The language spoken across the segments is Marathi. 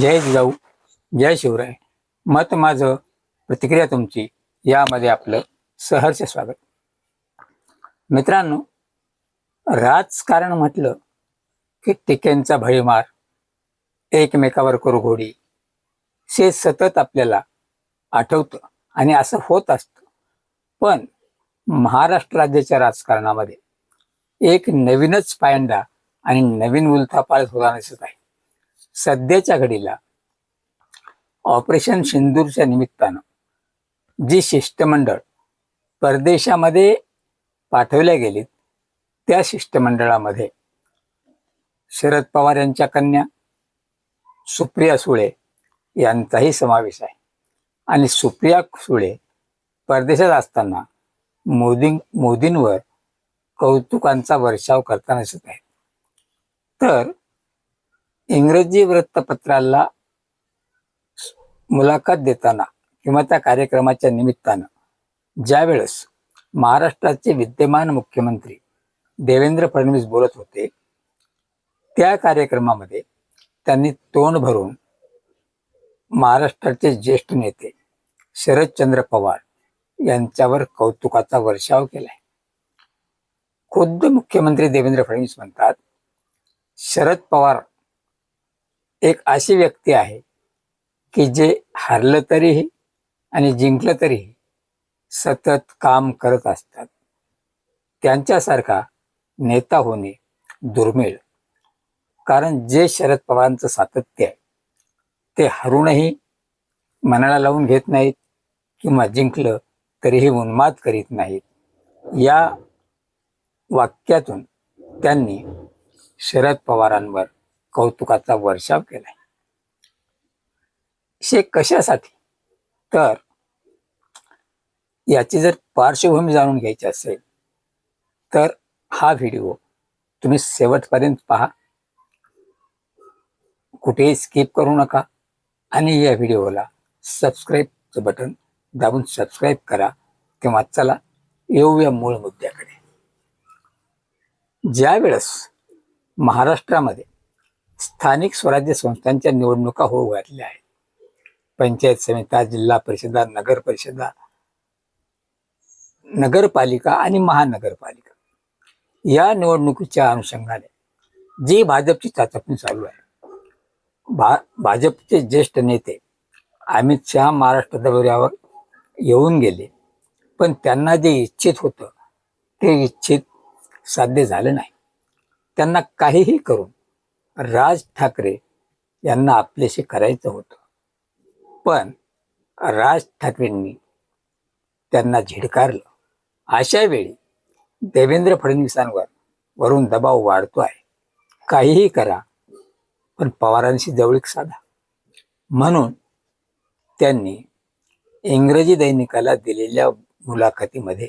जय जिजाऊ जय शिवराय. मत माझं प्रतिक्रिया तुमची यामध्ये आपलं सहर्ष स्वागत. मित्रांनो राजकारण म्हटलं की टिकेंचा भडीमार एकमेकावर करू घोडी हे सतत आपल्याला आठवतं आणि असं होत असतं. पण महाराष्ट्र राज्याच्या राजकारणामध्ये एक नवीनच पायंडा आणि नवीन उलथापाल होताना दिसत आहे. सध्याच्या घडीला ऑपरेशन सिंदूरच्या निमित्तानं जी शिष्टमंडळ परदेशामध्ये पाठवल्या गेलीत त्या शिष्टमंडळामध्ये शरद पवार यांच्या कन्या सुप्रिया सुळे यांचाही समावेश आहे. आणि सुप्रिया सुळे परदेशात असताना मोदी मोदींवर कौतुकांचा वर्षाव करताना दिसत आहे तर इंग्रजी वृत्तपत्राला मुलाखत देताना किंवा त्या कार्यक्रमाच्या निमित्तानं ज्यावेळेस महाराष्ट्राचे विद्यमान मुख्यमंत्री देवेंद्र फडणवीस बोलत होते त्या कार्यक्रमामध्ये त्यांनी तोंड भरून महाराष्ट्राचे ज्येष्ठ नेते शरदचंद्र पवार यांच्यावर कौतुकाचा वर्षाव केलाय. खुद्द मुख्यमंत्री देवेंद्र फडणवीस म्हणतात शरद पवार एक अशी व्यक्ती आहे की जे हारलं तरीही आणि जिंकलं तरीही सतत काम करत असतात. त्यांच्यासारखा नेता होणे दुर्मिळ. कारण जे शरद पवारांचं सातत्य आहे ते हरूनही मनाला लावून घेत नाहीत किंवा जिंकलं तरीही उन्माद करीत नाहीत. या वाक्यातून त्यांनी शरद पवारांवर कौतुकाचा वर्षाव केलाय. शे कशासाठी? तर याची जर पार्श्वभूमी जाणून घ्यायची असेल तर हा व्हिडिओ तुम्ही शेवटपर्यंत पहा. कुठेही स्किप करू नका आणि या व्हिडिओला सबस्क्राईबचं बटन दाबून सबस्क्राईब करा किंवा चला येऊया मूळ मुद्द्याकडे. ज्या वेळेस महाराष्ट्रामध्ये स्थानिक स्वराज्य संस्थांच्या निवडणुका होऊ घातल्या आहेत. पंचायत समित्या जिल्हा परिषदा नगर परिषदा नगरपालिका आणि महानगरपालिका. या निवडणुकीच्या अनुषंगाने जी भाजपची चाचपणी चालू आहे भा भाजपचे ज्येष्ठ नेते अमित शहा महाराष्ट्र दौऱ्यावर येऊन गेले पण त्यांना जे इच्छित होतं ते इच्छित साध्य झालं नाही. त्यांना काहीही करून राज ठाकरे यांना आपल्याशी करायचं होतं. पण राज ठाकरेंनी त्यांना झिडकारलं. अशा वेळी देवेंद्र फडणवीसांवर वरून दबाव वाढतो आहे. काहीही करा पण पवारांशी जवळीक साधा. म्हणून त्यांनी इंग्रजी दैनिकाला दिलेल्या मुलाखतीमध्ये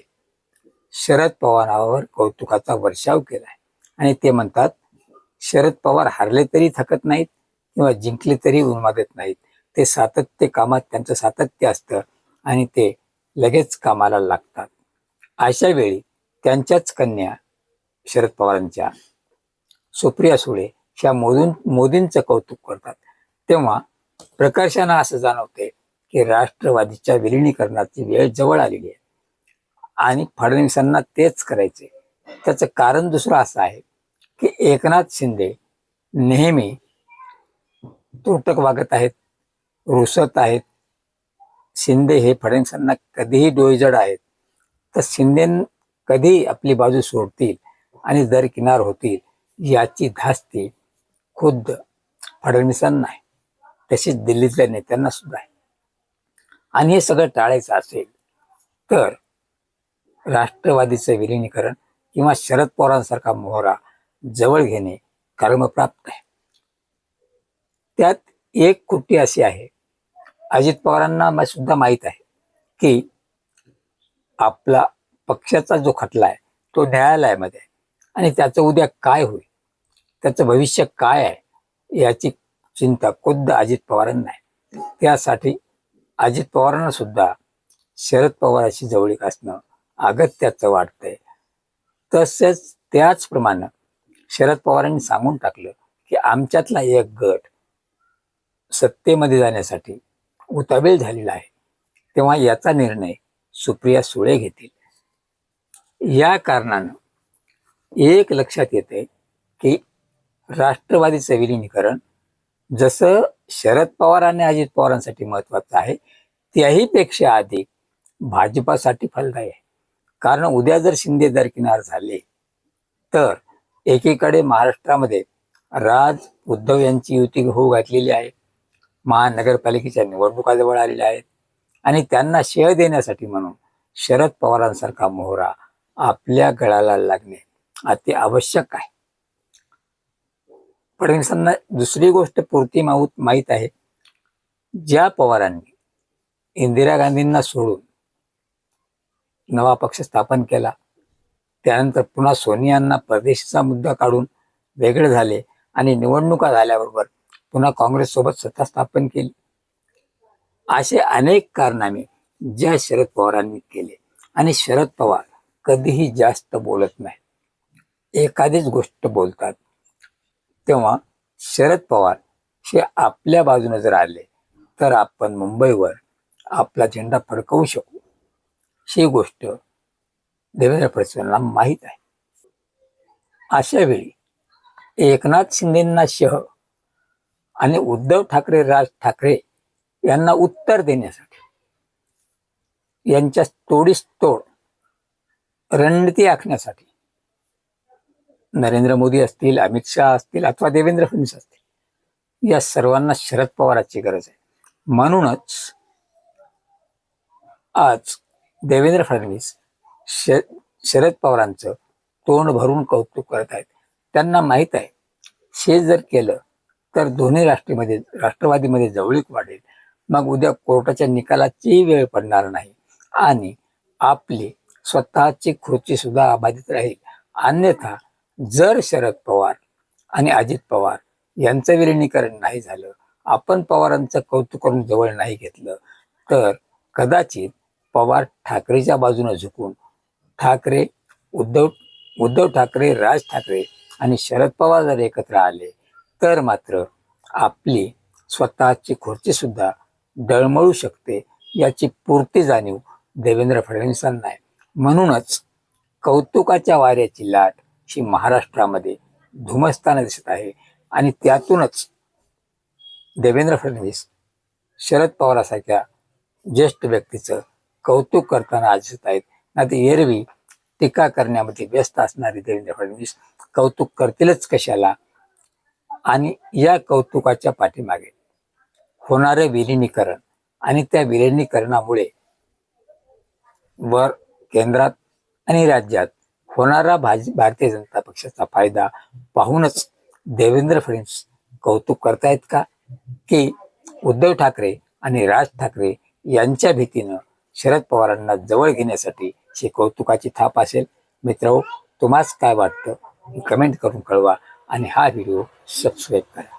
शरद पवारांवर कौतुकाचा वर्षाव केला आहे आणि ते म्हणतात शरद पवार हारले तरी थकत नाहीत किंवा जिंकले तरी उन्मादत नाहीत. ते सातत्य कामात त्यांचं सातत्य असतं आणि ते लगेच कामाला लागतात. अशा वेळी त्यांच्याच कन्या शरद पवारांच्या सुप्रिया सुळे ह्या मोदून मोदींचं कौतुक करतात. तेव्हा प्रकर्षानं असं जाणवते की राष्ट्रवादीच्या विलिनीकरणाची वेळ जवळ आलेली आहे. आणि फडणवीसांना तेच करायचे त्याचं कारण दुसरं असं आहे की एकनाथ शिंदे नेहमी तुटक वागत आहेत रुसत आहेत. शिंदे हे फडणवीसांना कधीही डोईजड आहेत. तर शिंदे कधी आपली बाजू सोडतील आणि दर किनार होतील याची धास्ती खुद्द फडणवीसांना आहे. तशीच दिल्लीतल्या नेत्यांना सुद्धा आहे. आणि हे सगळं टाळायचं असेल तर राष्ट्रवादीचं विलिनीकरण किंवा शरद पवारांसारखा मोहरा जवळ घेणे कर्मप्राप्त आहे. त्यात एक कृती अशी आहे. अजित पवारांना मा- सुद्धा माहीत आहे की आपला पक्षाचा जो खटला आहे तो न्यायालयामध्ये आहे. आणि त्याचं उद्या काय होईल त्याचं भविष्य काय आहे याची चिंता खुद्द अजित पवारांना आहे. त्यासाठी अजित पवारांना सुद्धा शरद पवाराशी जवळीक असणं अगत्याचं वाटतंय. तसेच त्याचप्रमाणे शरद पवारांनी सांगून टाकलं की आमच्यातला एक गट सत्तेमध्ये जाण्यासाठी उतावेळ झालेला आहे. तेव्हा याचा निर्णय सुप्रिया सुळे घेतील. या कारणानं एक लक्षात येते की राष्ट्रवादीचं विलीनीकरण जसं शरद पवार आणि अजित पवारांसाठी महत्वाचं आहे त्याही पेक्षा अधिक भाजपासाठी फलदायी आहे. कारण उद्या जर शिंदे दरकिनार झाले तर एकीकडे महाराष्ट्रामध्ये राज उद्धव यांची युती होऊ घातलेली आहे. महानगरपालिकेच्या निवडणुका जवळ आलेल्या आहेत. आणि त्यांना शेळ देण्यासाठी म्हणून शरद पवारांसारखा मोहरा आपल्या गळाला लागणे अति आवश्यक आहे. फडणवीसांना दुसरी गोष्ट पुरती माऊत माहीत आहे. ज्या पवारांनी इंदिरा गांधींना सोडून नवा पक्ष स्थापन केला त्यानंतर पुन्हा सोनियांना परदेशीचा मुद्दा काढून वेगळे झाले आणि निवडणुका झाल्याबरोबर पुन्हा काँग्रेससोबत सत्ता स्थापन केली. असे अनेक कारनामे ज्या शरद पवारांनी केले आणि शरद पवार कधीही जास्त बोलत नाही. एखादीच गोष्ट बोलतात. तेव्हा शरद पवार हे आपल्या बाजूने जर आले तर आपण मुंबईवर आपला झेंडा फडकवू शकू. ही गोष्ट देवेंद्र फडणवीसांना माहीत आहे. अशा वेळी एकनाथ शिंदेंना शह आणि उद्धव ठाकरे राज ठाकरे यांना उत्तर देण्यासाठी यांच्या तोडीस तोड रणनीती आखण्यासाठी नरेंद्र मोदी असतील अमित शहा असतील अथवा देवेंद्र फडणवीस असतील या सर्वांना शरद पवाराची गरज आहे. म्हणूनच आज देवेंद्र फडणवीस श शरद पवारांचं तोंड भरून कौतुक करत आहेत त्यांना माहीत आहे हे जर केलं तर दोन्ही राष्ट्रीमध्ये राष्ट्रवादीमध्ये जवळीक वाढेल. मग उद्या कोर्टाच्या निकालाची वेळ पडणार नाही. आणि आपली स्वतःची खुर्ची सुद्धा अबाधित राहील. अन्यथा जर शरद पवार आणि अजित पवार यांचं विलिनीकरण नाही झालं आपण पवारांचं कौतुक करून जवळ नाही घेतलं तर कदाचित पवार ठाकरेच्या बाजूने झुकून ठाकरे उद्धव उद्धव ठाकरे राज ठाकरे आणि शरद पवार जर एकत्र आले तर मात्र आपली स्वतःची खुर्चीसुद्धा डळमळू शकते याची पूर्ती जाणीव देवेंद्र फडणवीसांना आहे. म्हणूनच कौतुकाच्या वाऱ्याची लाट ही महाराष्ट्रामध्ये धुमसताना दिसत आहे आणि त्यातूनच देवेंद्र फडणवीस शरद पवारासारख्या ज्येष्ठ व्यक्तीचं कौतुक करताना आज दिसत आहेत. ना एरवी टीका करण्यामध्ये व्यस्त असणारे देवेंद्र फडणवीस कौतुक करतीलच कशाला? आणि या कौतुकाच्या पाठीमागे होणारे विलिनीकरण आणि त्या विलिनीकरणामुळे वर केंद्रात आणि राज्यात होणारा भाज भारतीय जनता पक्षाचा फायदा पाहूनच देवेंद्र फडणवीस कौतुक करतायत का? की उद्धव ठाकरे आणि राज ठाकरे यांच्या भीतीनं शरद पवारांना जवळ घेण्यासाठी ची कौतुकाची थाप असेल मित्र तुम्हाला काय वाटतं? कमेंट करून कळवा आणि हा व्हिडिओ सबस्क्राईब करा.